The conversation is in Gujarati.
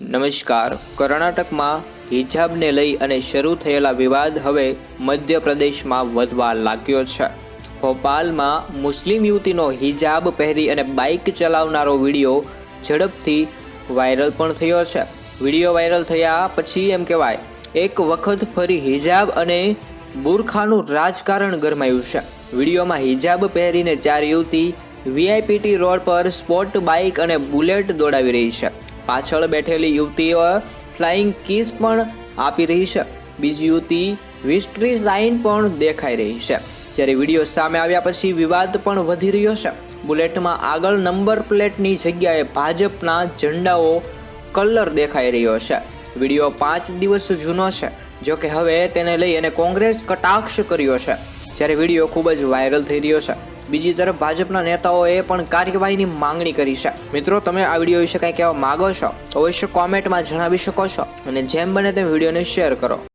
નમસ્કાર. કર્ણાટકમાં હિજાબને લઈ અને શરૂ થયેલા વિવાદ હવે મધ્યપ્રદેશમાં વધવા લાગ્યો છે. ભોપાલમાં મુસ્લિમ યુવતીનો હિજાબ પહેરી અને બાઇક ચલાવનારો વીડિયો ઝડપથી વાયરલ પણ થયો છે. વીડિયો વાયરલ થયા પછી એમ કહેવાય, એક વખત ફરી હિજાબ અને બુરખાનું રાજકારણ ગરમાયું છે. વિડીયોમાં હિજાબ પહેરીને ચાર યુવતી વીઆઈપીટી રોડ પર સ્પોર્ટ બાઇક અને બુલેટ દોડાવી રહી છે. પાછળ બેઠેલી યુવતીઓ ફ્લાઇંગ કિસ પણ આપી રહી છે. બીજી યુવતી વિસ્ટ્રી સાઇન પણ દેખાઈ રહી છે. જ્યારે વીડિયો સામે આવ્યા પછી વિવાદ પણ વધી રહ્યો છે. બુલેટમાં આગળ નંબર પ્લેટની જગ્યાએ ભાજપના ઝંડાઓ કલર દેખાઈ રહ્યો છે. વીડિયો પાંચ દિવસ જૂનો છે. જો કે હવે તેને લઈ અને કોંગ્રેસ કટાક્ષ કર્યો છે. જ્યારે વીડિયો ખૂબ જ વાયરલ થઈ રહ્યો છે. બીજી તરફ ભાજપના નેતાઓએ પણ કાર્યવાહીની માંગણી કરી છે. મિત્રો, તમે આ વીડિયો વિશે કંઈ કહેવા માંગો છો અવશ્ય કોમેન્ટમાં જણાવી શકો છો અને જેમ બને તેમ વિડીયોને શેર કરો.